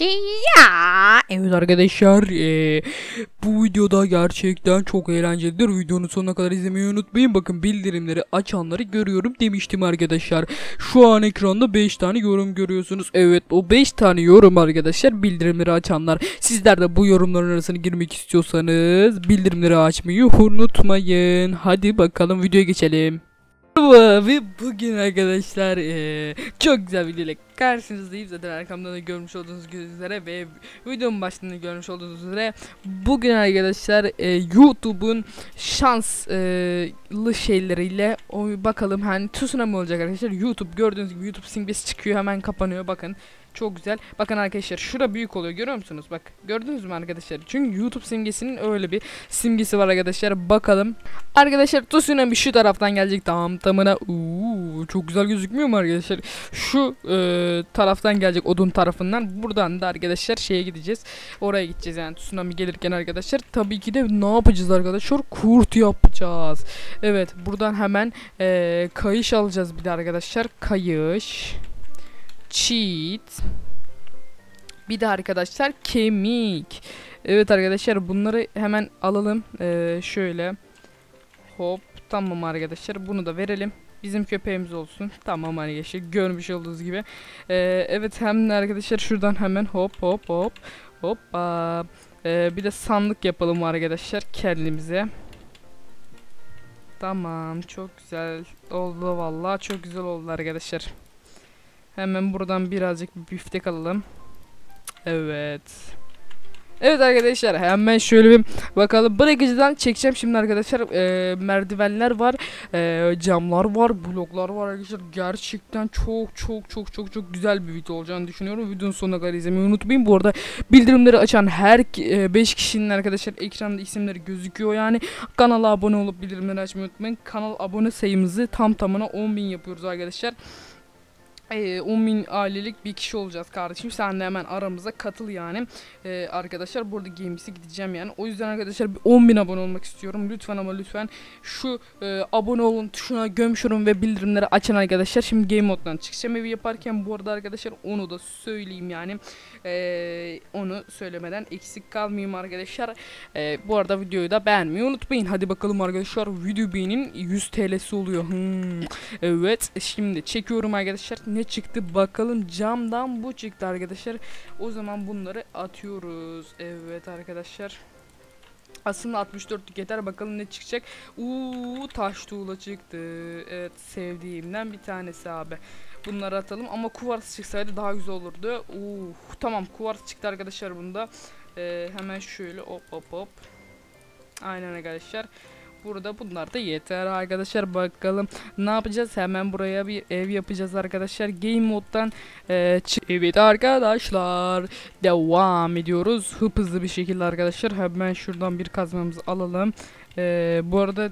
Ya. Evet arkadaşlar eee, bu videoda gerçekten çok eğlencelidir. Videonun sonuna kadar izlemeyi unutmayın. Bakın bildirimleri açanları görüyorum demiştim arkadaşlar. Şu an ekranda 5 tane yorum görüyorsunuz. Evet o 5 tane yorum arkadaşlar bildirimleri açanlar. Sizler de bu yorumların arasına girmek istiyorsanız bildirimleri açmayı unutmayın. Hadi bakalım videoya geçelim. Merhaba ve bugün arkadaşlar eee, çok güzel bir videoyla karşınızdayım. Zaten arkamda da görmüş olduğunuz üzere ve videonun başında görmüş olduğunuz üzere bugün arkadaşlar eee, YouTube'un şanslı şeyleriyle o bakalım hani tsunami olacak arkadaşlar. YouTube gördüğünüz gibi YouTube simgesi çıkıyor hemen kapanıyor. Bakın çok güzel. Bakın arkadaşlar şura büyük oluyor görüyor musunuz? Bak gördünüz mü arkadaşlar? Çünkü YouTube simgesinin öyle bir simgesi var arkadaşlar. Bakalım. Arkadaşlar tsunami şu taraftan gelecek tam tamına. Uuu çok güzel gözükmüyor mu arkadaşlar? Şu e, taraftan gelecek odun tarafından. Buradan da arkadaşlar şeye gideceğiz. Oraya gideceğiz yani tsunami gelirken arkadaşlar. Tabii ki de ne yapacağız arkadaşlar? Kurt yapacağız. Evet buradan hemen e, kayış alacağız bir de arkadaşlar. Kayış cheat. Bir de arkadaşlar kemik. Evet arkadaşlar bunları hemen alalım. Ee, şöyle. Hop tamam arkadaşlar. Bunu da verelim. Bizim köpeğimiz olsun. Tamam arkadaşlar görmüş olduğunuz gibi. Ee, evet hem de arkadaşlar şuradan hemen hop hop hop. Hoppa. Ee, bir de sandık yapalım arkadaşlar kendimize. Tamam çok güzel oldu vallahi çok güzel oldu arkadaşlar Hemen buradan birazcık bir biftek alalım. Evet. Evet arkadaşlar hemen şöyle bir bakalım. Bırakıcıdan çekeceğim şimdi arkadaşlar. Ee, merdivenler var. ee, camlar var. Bloklar var arkadaşlar. Gerçekten çok çok çok çok çok güzel bir video olacağını düşünüyorum. Videonun sonuna kadar izlemeyi unutmayın. Bu arada bildirimleri açan her 5 kişinin arkadaşlar ekranda isimleri gözüküyor. Yani kanala abone olup bildirimleri açmayı unutmayın. Kanal abone sayımızı tam tamına 10.000 yapıyoruz arkadaşlar. Ee, 10 bin ailelik bir kişi olacağız kardeşim. Sen de hemen aramıza katıl yani. Ee, arkadaşlar burada games'i gideceğim yani. O yüzden arkadaşlar bir 10 bin abone olmak istiyorum. Lütfen ama lütfen şu e, abone olun tuşuna gömüşürüm ve bildirimleri açın arkadaşlar. Şimdi game moddan çıkacağım evi yaparken bu arada arkadaşlar onu da söyleyeyim yani. Ee, onu söylemeden eksik kalmayayım arkadaşlar. Ee, bu arada videoyu da beğenmeyi unutmayın. Hadi bakalım arkadaşlar video beğenin 100 TL'si oluyor. Hmm. Evet şimdi çekiyorum arkadaşlar ne çıktı bakalım. Camdan bu çıktı arkadaşlar. O zaman bunları atıyoruz. Evet arkadaşlar. Aslında 64'lük yeter. Bakalım ne çıkacak. Uuu taş tuğla çıktı. Evet sevdiğimden bir tanesi abi. Bunları atalım ama kuvars çıksaydı daha güzel olurdu. Uuu tamam. Kuvars çıktı arkadaşlar bunda. Ee, hemen şöyle hop hop hop. Aynen arkadaşlar Burada bunlar da yeter arkadaşlar. Bakalım ne yapacağız? Hemen buraya bir ev yapacağız arkadaşlar. Game moddan e, evet arkadaşlar devam ediyoruz. Hızlı bir şekilde arkadaşlar. Hemen şuradan bir kazmamızı alalım. E, bu arada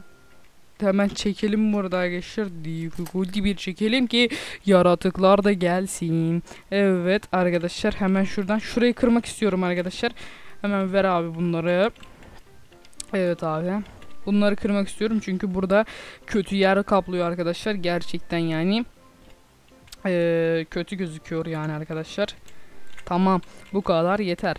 hemen çekelim burada arkadaşlar. Difficulty bir çekelim ki yaratıklar da gelsin. Evet arkadaşlar hemen şuradan şurayı kırmak istiyorum arkadaşlar. Hemen ver abi bunları. Evet abi Bunları kırmak istiyorum çünkü burada kötü yer kaplıyor arkadaşlar. Gerçekten yani ee, kötü gözüküyor yani arkadaşlar. Tamam bu kadar yeter.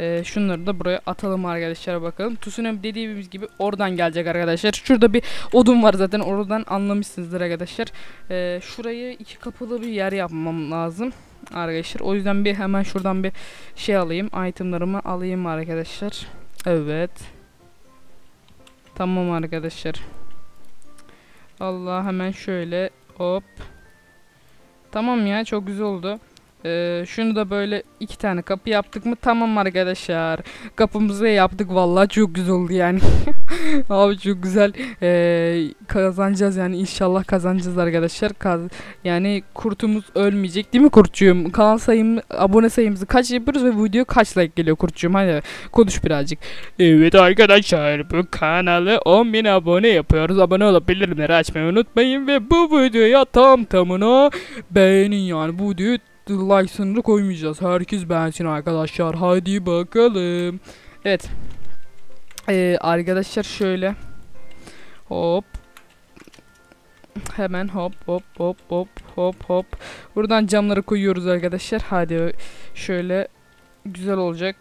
Ee, şunları da buraya atalım arkadaşlar bakalım. Tsunami dediğimiz gibi oradan gelecek arkadaşlar. Şurada bir odun var zaten oradan anlamışsınızdır arkadaşlar. Ee, şurayı iki kapılı bir yer yapmam lazım arkadaşlar. O yüzden bir hemen şuradan bir şey alayım. Itemlarımı alayım arkadaşlar. Evet. Tamam arkadaşlar. Allah hemen şöyle hop. Tamam ya çok güzel oldu. Ee, şunu da böyle iki tane kapı yaptık mı tamam arkadaşlar. Kapımızı yaptık vallahi çok güzel oldu yani. Abi çok güzel ee, kazanacağız yani inşallah kazanacağız arkadaşlar. Kaz yani kurtumuz ölmeyecek değil mi kurtçuğum? Kanal sayım abone sayımızı kaç yapıyoruz ve video kaç like geliyor kurtçuğum? Hadi konuş birazcık. Evet arkadaşlar bu kanalı 10.000 abone yapıyoruz. Abone olup bildirimleri açmayı unutmayın ve bu videoya tam tamına beğenin yani bu videoyu like sınırı koymayacağız. Herkes beğensin arkadaşlar. Hadi bakalım. Evet. Ee, arkadaşlar şöyle. Hop. Hemen hop hop hop hop hop hop. Buradan camları koyuyoruz arkadaşlar. Hadi şöyle güzel olacak.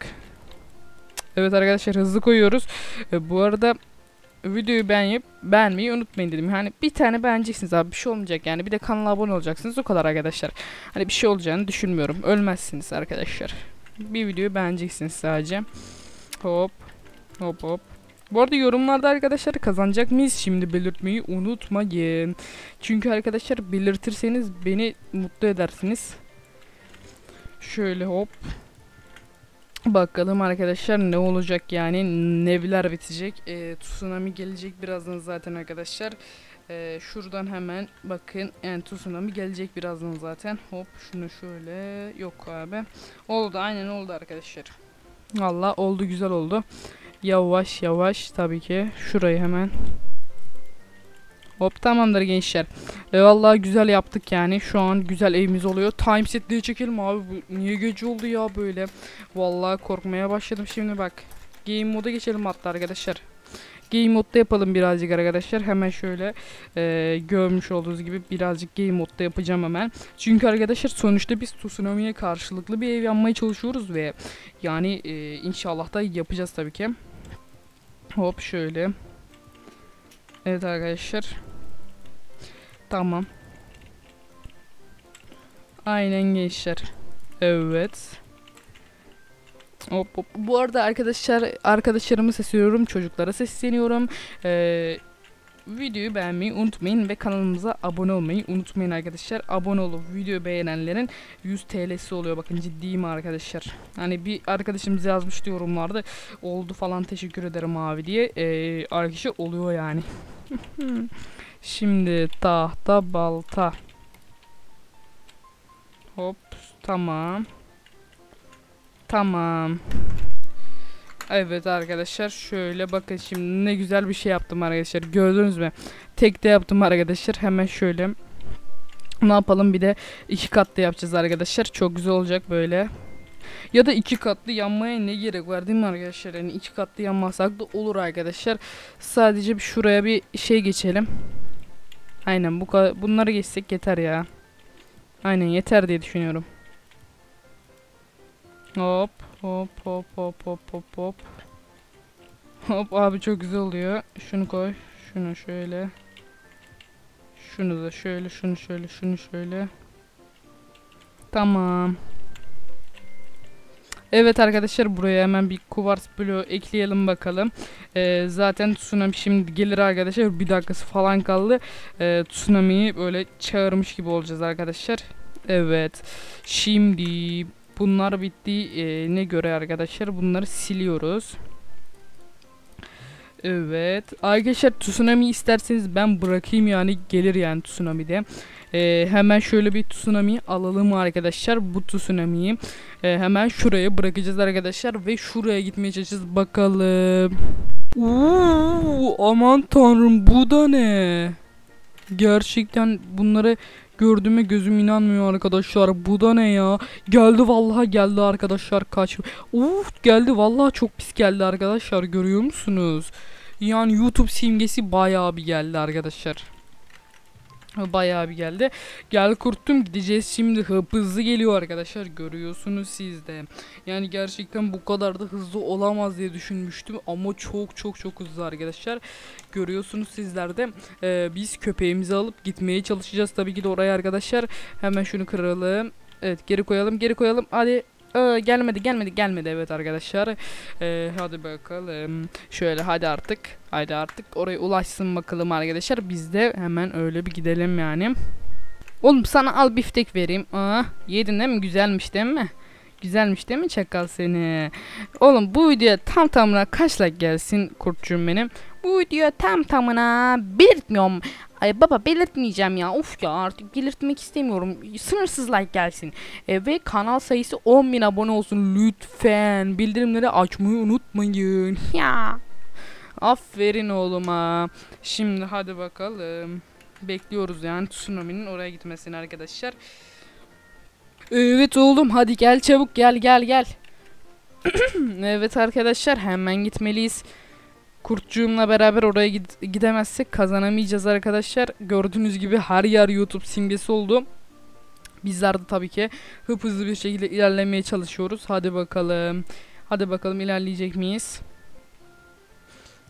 Evet arkadaşlar hızlı koyuyoruz. E, bu arada videoyu beğenip beğenmeyi unutmayın dedim. Yani bir tane beğeneceksiniz abi bir şey olmayacak yani bir de kanala abone olacaksınız o kadar arkadaşlar. Hani bir şey olacağını düşünmüyorum. Ölmezsiniz arkadaşlar. Bir videoyu beğeneceksiniz sadece. Hop hop hop. Bu arada yorumlarda arkadaşlar kazanacak mıyız şimdi belirtmeyi unutmayın. Çünkü arkadaşlar belirtirseniz beni mutlu edersiniz. Şöyle hop. Bakalım arkadaşlar ne olacak yani nevler bitecek. E, tsunami gelecek birazdan zaten arkadaşlar. E, şuradan hemen bakın yani tsunami gelecek birazdan zaten. Hop şunu şöyle yok abi. Oldu aynen oldu arkadaşlar. Valla oldu güzel oldu. Yavaş yavaş tabii ki şurayı hemen Hop tamamdır gençler. E, vallahi güzel yaptık yani. Şu an güzel evimiz oluyor. Time set diye çekelim abi. Bu niye gece oldu ya böyle? Vallahi korkmaya başladım şimdi bak. Game moda geçelim hatta arkadaşlar. Game modda yapalım birazcık arkadaşlar. Hemen şöyle e, görmüş olduğunuz gibi birazcık game modda yapacağım hemen. Çünkü arkadaşlar sonuçta biz tsunami'ye karşılıklı bir ev yapmaya çalışıyoruz ve yani e, inşallah da yapacağız tabii ki. Hop şöyle. Evet arkadaşlar. Tamam. Aynen gençler. Evet. Hop, hop. Bu arada arkadaşlar arkadaşlarımı sesleniyorum, çocuklara sesleniyorum. Ee, videoyu beğenmeyi unutmayın ve kanalımıza abone olmayı unutmayın arkadaşlar. Abone olup video beğenenlerin 100 TL'si oluyor. Bakın ciddiyim arkadaşlar. Hani bir arkadaşımız yazmıştı yorumlarda oldu falan teşekkür ederim abi diye. Ee, arkadaşlar oluyor yani. Şimdi tahta balta. Hop tamam. Tamam. Evet arkadaşlar şöyle bakın şimdi ne güzel bir şey yaptım arkadaşlar. Gördünüz mü? Tek de yaptım arkadaşlar. Hemen şöyle ne yapalım bir de iki katlı yapacağız arkadaşlar. Çok güzel olacak böyle. Ya da iki katlı yanmaya ne gerek var değil mi arkadaşlar? Yani iki katlı yanmasak da olur arkadaşlar. Sadece şuraya bir şey geçelim. Aynen bu bunları geçsek yeter ya. Aynen yeter diye düşünüyorum. Hop hop hop hop hop hop hop. Hop abi çok güzel oluyor. Şunu koy. Şunu şöyle. Şunu da şöyle, şunu şöyle, şunu şöyle. Tamam. Evet arkadaşlar buraya hemen bir kuvars bloğu ekleyelim bakalım. Ee, zaten tsunami şimdi gelir arkadaşlar. Bir dakikası falan kaldı. Ee, tsunami'yi böyle çağırmış gibi olacağız arkadaşlar. Evet. Şimdi bunlar bitti. Ee, ne göre arkadaşlar bunları siliyoruz. Evet. Arkadaşlar tsunami isterseniz ben bırakayım yani gelir yani tsunami'de. Ee, hemen şöyle bir tsunami alalım arkadaşlar. Bu tsunami'yi e, hemen şuraya bırakacağız arkadaşlar ve şuraya gitmeye çalışacağız bakalım. Uuu, aman tanrım bu da ne? Gerçekten bunları gördüğüme gözüm inanmıyor arkadaşlar. Bu da ne ya? Geldi vallahi geldi arkadaşlar kaç. Uf geldi vallahi çok pis geldi arkadaşlar görüyor musunuz? Yani YouTube simgesi bayağı bir geldi arkadaşlar. Bayağı bir geldi. Gel kurttum gideceğiz şimdi hızlı geliyor arkadaşlar görüyorsunuz siz de. Yani gerçekten bu kadar da hızlı olamaz diye düşünmüştüm ama çok çok çok hızlı arkadaşlar. Görüyorsunuz sizler de. Ee, biz köpeğimizi alıp gitmeye çalışacağız tabii ki de oraya arkadaşlar. Hemen şunu kıralım. Evet geri koyalım geri koyalım. Hadi ee, gelmedi gelmedi gelmedi evet arkadaşlar. Ee, hadi bakalım. Şöyle hadi artık. Hadi artık oraya ulaşsın bakalım arkadaşlar. Biz de hemen öyle bir gidelim yani. Oğlum sana al biftek vereyim. Aa, yedin değil mi? Güzelmiş değil mi? Güzelmiş değil mi çakal seni? Oğlum bu videoya tam tamına kaç like gelsin kurtçum benim? Bu video tam tamına belirtmiyorum. Ay baba belirtmeyeceğim ya. Of ya artık belirtmek istemiyorum. Sınırsız like gelsin. E, ve kanal sayısı 10.000 abone olsun lütfen. Bildirimleri açmayı unutmayın. Ya. Aferin oğluma. Şimdi hadi bakalım. Bekliyoruz yani tsunami'nin oraya gitmesini arkadaşlar. Evet oğlum hadi gel çabuk gel gel gel. evet arkadaşlar hemen gitmeliyiz. Kurtcuğumla beraber oraya gid gidemezsek kazanamayacağız arkadaşlar. Gördüğünüz gibi her yer YouTube simgesi oldu. Bizler de tabii ki hıp hızlı bir şekilde ilerlemeye çalışıyoruz. Hadi bakalım. Hadi bakalım ilerleyecek miyiz?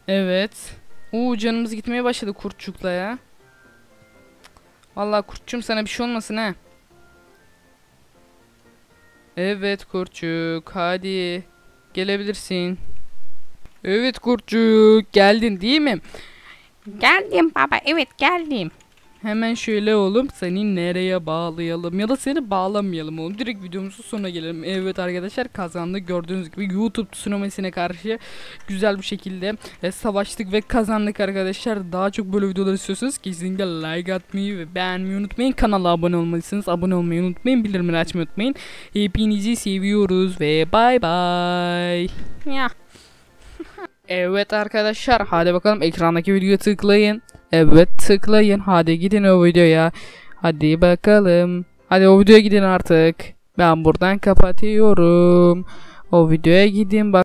Evet. Oo canımız gitmeye başladı kurtçukla ya. Vallahi kurtçum sana bir şey olmasın ha. Evet kurtçuk hadi gelebilirsin. Evet kurtçuk geldin değil mi? Geldim baba evet geldim. Hemen şöyle oğlum seni nereye bağlayalım ya da seni bağlamayalım oğlum. Direkt videomuzun sonuna gelelim. Evet arkadaşlar kazandık. Gördüğünüz gibi YouTube tsunamisine karşı güzel bir şekilde e, savaştık ve kazandık arkadaşlar. Daha çok böyle videolar istiyorsanız kesinlikle like atmayı ve beğenmeyi unutmayın. Kanala abone olmalısınız. Abone olmayı unutmayın. Bildirimleri açmayı unutmayın. Hepinizi seviyoruz ve bay bay. Ya. Evet arkadaşlar hadi bakalım ekrandaki videoya tıklayın. Evet tıklayın hadi gidin o videoya. Hadi bakalım. Hadi o videoya gidin artık. Ben buradan kapatıyorum. O videoya gidin bak.